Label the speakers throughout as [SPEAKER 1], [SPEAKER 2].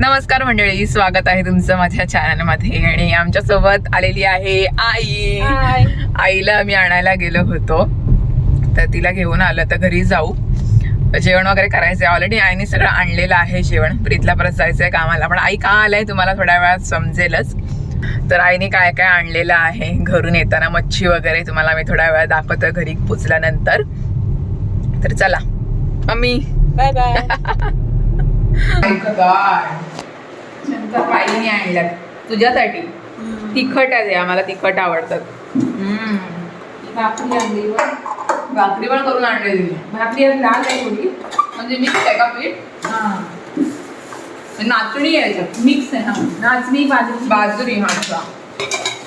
[SPEAKER 1] नमस्कार मंडळी स्वागत आहे तुमचं माझ्या चॅनलमध्ये आणि आमच्यासोबत आलेली आहे आई. आईला मी आणायला गेलो होतो. तर तिला घेऊन आलं तर घरी जाऊ. जेवण वगैरे करायचंय. ऑलरेडी आईने सगळं आणलेलं आहे जेवण. प्रीतला परत जायचंय कामाला. पण आई का आलाय तुम्हाला थोड्या वेळात समजेलच. तर आईने काय काय आणलेलं आहे? घरून येताना मच्छी वगैरे तुम्हाला मी थोड्या वेळात दाखवतो घरी पोचल्यानंतर तर चला. मम्मी.
[SPEAKER 2] बाय बाय
[SPEAKER 1] आईने आणल्यात. तुझ्यासाठी. तिखट आहे आम्हाला तिखट आवडतात.
[SPEAKER 2] भाकरी आणली.
[SPEAKER 1] भाकरी पण करून आणलेली
[SPEAKER 2] भाकरी आज लाल आहे थोडी.
[SPEAKER 1] म्हणजे मिक्स आहे का पीठ?
[SPEAKER 2] हा.
[SPEAKER 1] म्हणजे नाचणी आहे याच्यात.
[SPEAKER 2] मिक्स आहे हा. नाचणी बाजरी.
[SPEAKER 1] बाजरी हा.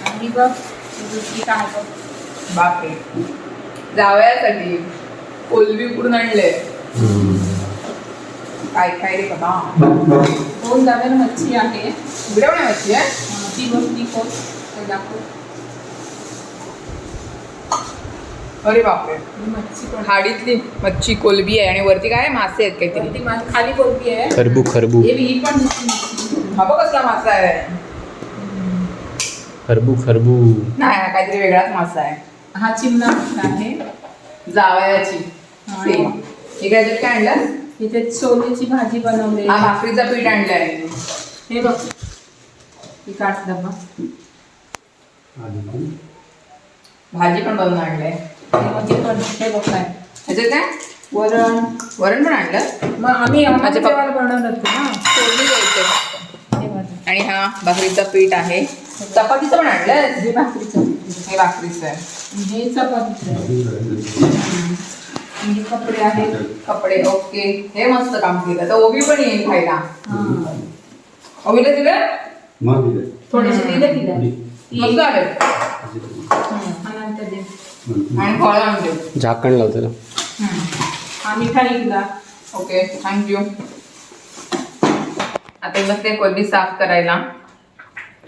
[SPEAKER 2] आणि बघ ही दुसरी काय बघ.
[SPEAKER 1] बापरे. जावयासाठी. कोलबी उकडून आणले काय काय रे बाबा
[SPEAKER 2] दोन डब्याला मच्छी आहे.
[SPEAKER 1] उघड्या मच्छी आहे
[SPEAKER 2] हा, ती बघ ती कोण ते दाखव.
[SPEAKER 1] अरे बापरे.
[SPEAKER 2] मच्छी पण.
[SPEAKER 1] हाडीतली मच्छी कोलबी आहे आणि वरती काय मासे आहेत काहीतरी.
[SPEAKER 2] मा- खाली कोलबी आहे.
[SPEAKER 3] खरबू खरबू.
[SPEAKER 2] हे पण
[SPEAKER 1] हा बघ कसला मासा आहे.
[SPEAKER 3] खरबू खरबू.
[SPEAKER 1] नाही हा काहीतरी वेगळाच मासा आहे.
[SPEAKER 2] हा चिमणा आहे.
[SPEAKER 1] जावयाची.
[SPEAKER 2] हा.
[SPEAKER 1] सेम हे काय काय आणलं
[SPEAKER 2] इथे छोलेची भाजी बनवली.
[SPEAKER 1] हा भाकरीचं पीठ आणलंय.
[SPEAKER 2] हे बघ. ही काट डबा
[SPEAKER 1] भाजी पण बनवून आणलंय.
[SPEAKER 2] हे पण हे बघ काय.
[SPEAKER 1] ह्याच्यात काय?
[SPEAKER 2] वरण.
[SPEAKER 1] वरण पण आणलं?
[SPEAKER 2] मग आम्ही जेवायला बनवलं होतं ना. हे बघ.
[SPEAKER 1] आणि हा भाकरीचं पीठ आहे. चपातीचं पण आणलं
[SPEAKER 2] हे भाकरीचं.
[SPEAKER 1] हे भाकरीचं आहे.
[SPEAKER 2] हे चपातीचं हे कपडे आहेत
[SPEAKER 1] कपडे ओके. हे मस्त काम केलं. तर ओबी पण येईल खायला. ओबीला दिलं?
[SPEAKER 2] थोडेसे दिले. तिला
[SPEAKER 1] मस्त
[SPEAKER 2] हा, दे.
[SPEAKER 1] आणि फळं आणले.
[SPEAKER 3] झाकण लाव त्याला
[SPEAKER 2] हा. मिठाई दिला
[SPEAKER 1] ओके थँक्यू आता बस ते कोलबी साफ करायला.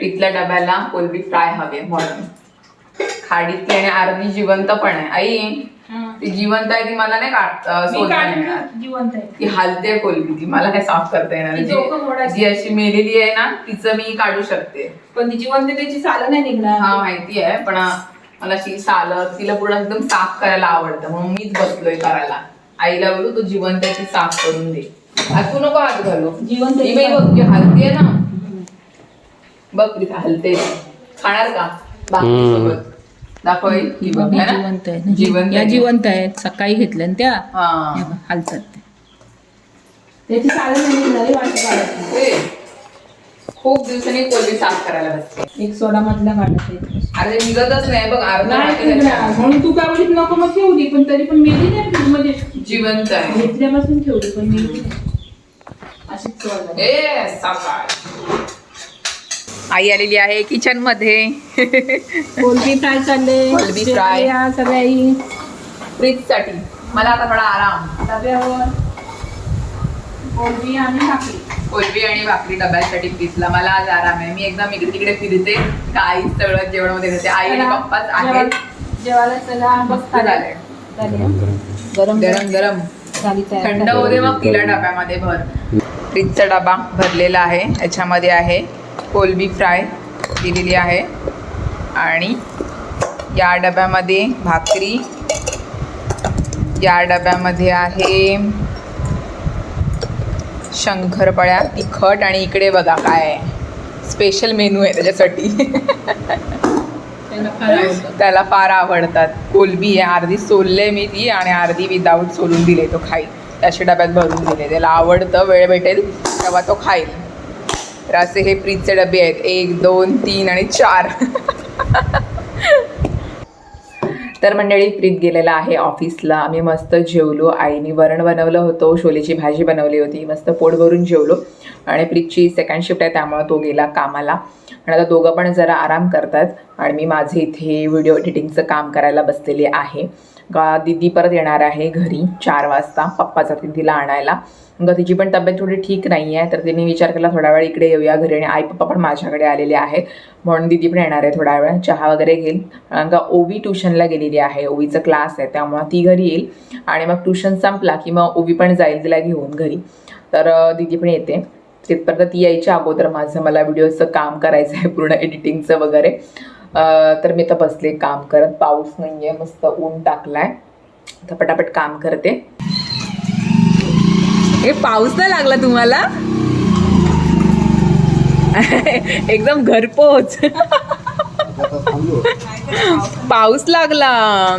[SPEAKER 1] इथल्या डब्याला कोलबी फ्राय हवे म्हणून. खाडीतली आणि अर्धी जिवंत पण आहे. आई
[SPEAKER 2] हा.
[SPEAKER 1] ती जिवंत आहे ती मला नाही काढ अं,
[SPEAKER 2] मी
[SPEAKER 1] सोलता
[SPEAKER 2] काढून
[SPEAKER 1] येणार.
[SPEAKER 2] जिवंत आहे.
[SPEAKER 1] ती हलते कोलबी ती मला काय साफ करता येणार
[SPEAKER 2] ती डोकं मोडायचं.
[SPEAKER 1] जी अशी मेलेली आहे ना तिचं मी काढू शकते.
[SPEAKER 2] पण ती जिवंत त्याची सालं नाही निघणार.
[SPEAKER 1] हा माहिती आहे पण मला अशी सालं तिला पूर्ण एकदम साफ करायला आवडतं. म्हणून मीच बसलोय करायला. आईला बोलू तू जिवंत आहे ती साफ करून दे. तू नको हात घालू.
[SPEAKER 2] जिवंत
[SPEAKER 1] बाई बघ ती हलते ना. बघ तिथे हलते खाणार का? भाकरीसोबत दाखव ही. ही बघ है ना?
[SPEAKER 2] जिवंत आहे
[SPEAKER 1] जिवंत
[SPEAKER 2] या
[SPEAKER 1] आहे.
[SPEAKER 2] जिवंत आहेत सकाळी घेतल्या ना त्या
[SPEAKER 1] हा
[SPEAKER 2] हे बघ, हालतात ते. त्याची नाही निघणार
[SPEAKER 1] खूप दिवसांनी कोलबी साफ करायला बसते
[SPEAKER 2] एक सोडा मधला काढत आहे.
[SPEAKER 1] अरे निघतच नाही बघ अर्धा
[SPEAKER 2] नाही
[SPEAKER 1] वाटी
[SPEAKER 2] निघणार.
[SPEAKER 1] त्याच्यात.
[SPEAKER 2] म्हणून तू काय बोलीत नको मग ठेवली पण तरी पण मेली नाही फ्रीजमध्ये
[SPEAKER 1] जिवंत आहे
[SPEAKER 2] घेतल्यापासून ठेवली पण मेली नाही अशीच झाली.
[SPEAKER 1] ए सावकाश आई आलेली आहे किचनमध्ये.
[SPEAKER 2] कोलबी फ्राय चालले
[SPEAKER 1] कोलबी फ्राय.
[SPEAKER 2] शेवया सगळ्या
[SPEAKER 1] फ्रीजसाठी. मला आता थोडा आराम.
[SPEAKER 2] डब्यावर कोलबी आणि भाकरी.
[SPEAKER 1] कोलबी आणि भाकरी डब्यासाठी फ्रीजला मला आज आराम आहे. मी एकदम इकडे तिकडे फिरते. काही सगळं जेवणमध्ये घेते आई आणि पप्पाच आहेत.
[SPEAKER 2] जेवायला- जेवायला चला.
[SPEAKER 1] मस्त
[SPEAKER 2] बस
[SPEAKER 1] झालंय.
[SPEAKER 2] गरम गरम.
[SPEAKER 1] गरम गरम.
[SPEAKER 2] झाली तयार.
[SPEAKER 1] थंड होते मग तिला डब्यामध्ये भर. फ्रीजचा डबा भरलेला आहे. याच्यामध्ये आहे. कोलबी फ्राय दिलेली आहे. आणि या डब्यामध्ये भाकरी. या डब्यामध्ये आहे शंकरपळ्या तिखट आणि इकडे बघा काय स्पेशल मेनू आहे त्याच्यासाठी.
[SPEAKER 2] त्याला फार आवडतं.
[SPEAKER 1] त्याला फार आवडतात. कोलबी आहे. अर्धी सोलले मी ती आणि अर्धी विदाऊट सोलून दिले तो खाईल. त्याच्या डब्यात भरून दिले. त्याला आवडतं वेळ भेटेल तेव्हा तो खाईल. तर असे हे फ्रीजचे डबे आहेत. एक दोन तीन आणि चार. तर मंडळी प्रीत गेलेला आहे ऑफिसला. आम्ही मस्त जेवलो. आईने वरण बनवलं होतं. छोलेची भाजी बनवली होती. मस्त पोट भरून जेवलो. आणि प्रीतची सेकंड शिफ्ट आहे त्यामुळे तो गेला कामाला. आणि आता दोघं पण जरा आराम करतात. आणि मी माझे इथे व्हिडिओ एडिटिंगचं काम करायला बसलेले आहे. गा दिदी परत येणार आहे घरी चार वाजता. पप्पाचा दिदीला आणायला. ग तिची पण तब्येत थोडी ठीक नाही आहे तर तिने विचार केला थोडा वेळ इकडे येऊया घरी आणि आई पप्पा पण माझ्याकडे आलेले आहेत. म्हणून दिदी पण येणार आहे थोडा वेळ चहा वगैरे घेईल. कारण का ओवी ट्युशनला गेलेली आहे ओवीचा क्लास आहे त्यामुळं ती घरी येईल. आणि मग ट्युशन संपला की मग ओवी पण जाईल तिला घेऊन घरी. तर दिदी पण येते. तिथपर्यंत ती यायच्या अगोदर माझं मला व्हिडिओचं काम करायचं आहे पूर्ण एडिटिंगचं वगैरे. तर मी तर बसले काम करत. पाऊस नाही आहे मस्त ऊन टाकलाय. तर पटापट काम करते. हे पाऊस नाही लागला तुम्हाला? एकदम घरपोच. पाऊस लागला.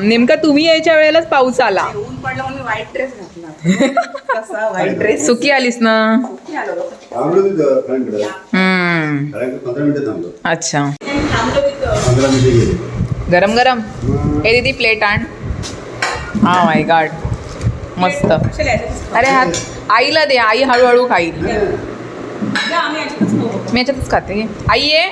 [SPEAKER 1] नेमका तुम्ही यायच्या वेळेलाच पाऊस आला.
[SPEAKER 2] ऊन पडलं म्हणून व्हाईट ड्रेस घातला. कसा व्हाईट ड्रेस
[SPEAKER 1] सुकी आलीस ना? अच्छा. गरम गरम. हे दीदी प्लेट आण. हा माय गाड मस्त. अरे हा आईला दे आई हळूहळू खाईल. मी याच्यातच खाते. आई ये.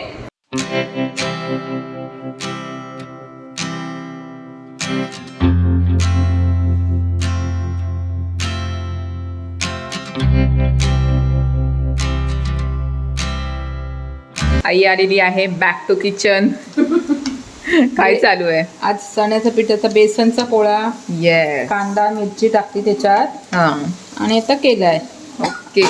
[SPEAKER 1] आई आलेली आहे बॅक टू किचन काय चालू आहे?
[SPEAKER 2] आज चण्याचा पिठाचा बेसनचा पोळा
[SPEAKER 1] येस
[SPEAKER 2] कांदा मिरची टाकली त्याच्यात.
[SPEAKER 1] हा.
[SPEAKER 2] आणि आता केलाय.
[SPEAKER 1] ओके.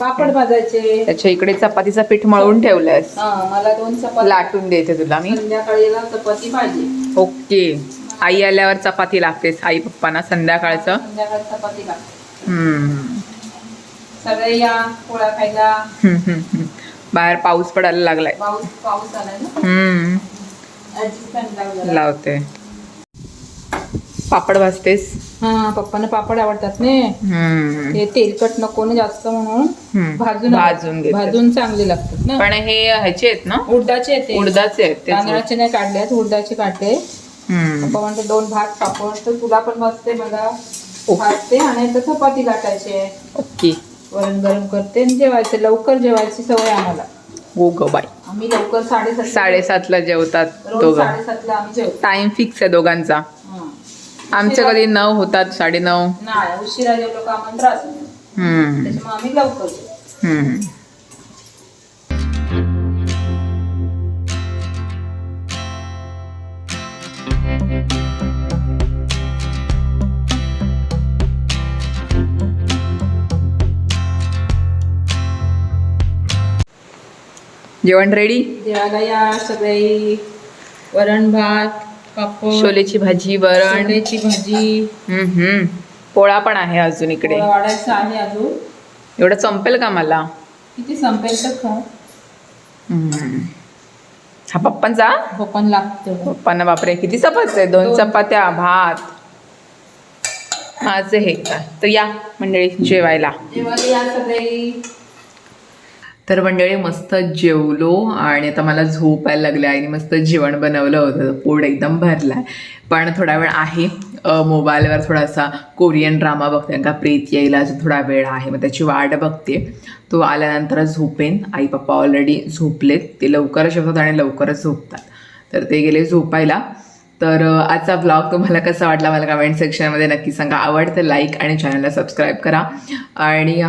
[SPEAKER 2] पापड भाजायचे.
[SPEAKER 1] त्याच्या इकडे चपातीचं पीठ मळून ठेवलंयस.
[SPEAKER 2] हा मला दोन चपाती
[SPEAKER 1] लाटून देते तुला मी.
[SPEAKER 2] संध्याकाळीला चपाती पाहिजे
[SPEAKER 1] ओके. आई आल्यावर चपाती लागतेस आई पप्पांना संध्याकाळचं.
[SPEAKER 2] संध्याकाळी चपाती लागते.
[SPEAKER 1] हम्म.
[SPEAKER 2] सगळे या पोळा खायला.
[SPEAKER 1] हम्म, हम्म, हम्म. बाहेर पाऊस पडायला लागलाय.
[SPEAKER 2] पाऊस पाऊस आलाय ना?
[SPEAKER 1] हम्म. लावते. पापड भाजतेस?
[SPEAKER 2] हा पप्पांना पापड आवडतात ने. ते तेलकट नको ना जास्त म्हणून. भाजून
[SPEAKER 1] भाजून.
[SPEAKER 2] भाजून चांगले लागतात ना.
[SPEAKER 1] पण हे ह्याचे आहेत ना?
[SPEAKER 2] उडदाचे येते
[SPEAKER 1] उडदाचे आहेत
[SPEAKER 2] तांदळाचे नाही काढले आहेत उडदाचे काढले. पप्पा म्हणते दोन भात पापड तर तुला पण भाजते मला भाजते आणि आता चपाती लाटायचे
[SPEAKER 1] ओके.
[SPEAKER 2] वरण गरम करते आणि जेवायचे. लवकर जेवायची सवय आम्हाला.
[SPEAKER 1] हो ग बाई.
[SPEAKER 2] आम्ही लवकर साडेसात
[SPEAKER 1] साडेसातला जेवतात
[SPEAKER 2] रोज
[SPEAKER 1] दोघं.
[SPEAKER 2] साडेसातला आम्ही जेवतो.
[SPEAKER 1] टाइम फिक्स आहे दोघांचा.
[SPEAKER 2] हा.
[SPEAKER 1] आमच्या कधी नऊ होतात साडे नऊ.
[SPEAKER 2] नाही उशिरा जेवलो का आम्हाला त्रास होतो. त्याच्यामुळे आम्ही लवकर जेवतो.
[SPEAKER 1] जेवण रेडी
[SPEAKER 2] जेवायला या सगळे. वरण भात पापड
[SPEAKER 1] छोलेची भाजी वरण.
[SPEAKER 2] भाजी.
[SPEAKER 1] हम्म. पोळा पण आहे अजून इकडे.
[SPEAKER 2] वाढायचा आहे अजून.
[SPEAKER 1] एवढं संपेल का मला?
[SPEAKER 2] किती संपेल तर
[SPEAKER 1] हम्म. हा पप्पांचा?
[SPEAKER 2] पण लागतं
[SPEAKER 1] पप्पांना बापरे किती चपात्या आहे दोन
[SPEAKER 2] दोन.
[SPEAKER 1] चपात्या भात. माझं हे का? तर या मंडळी जेवायला.
[SPEAKER 2] जेवायला या सगळे.
[SPEAKER 1] तर मंडळी मस्त जेवलो आणि आता मला झोप यायला लागली. आणि मस्त जेवण बनवलं होतं. पोट एकदम भरलाय. पण थोडा वेळ आहे. मोबाईलवर थोडासा कोरियन ड्रामा बघते. का प्रीत यायला अजून थोडा वेळ आहे. मग त्याची वाट बघते. तो आल्यानंतर झोपेन. आई पप्पा ऑलरेडी झोपलेत. ते लवकरच जेवतात आणि लवकरच झोपतात. तर ते गेले झोपायला. तर आजचा ब्लॉग तुम्हाला कसा वाटला? मला कमेंट सेक्शनमध्ये नक्की सांगा. आवडतं लाईक आणि चॅनलला सबस्क्राईब करा. आणि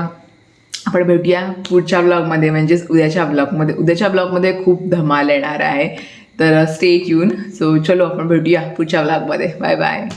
[SPEAKER 1] आपण भेटूया पुढच्या ब्लॉगमध्ये म्हणजेच उद्याच्या ब्लॉगमध्ये उद्याच्या ब्लॉगमध्ये खूप धमाल येणार आहे. तर स्टे ट्यून सो चलो आपण भेटूया पुढच्या ब्लॉगमध्ये बाय बाय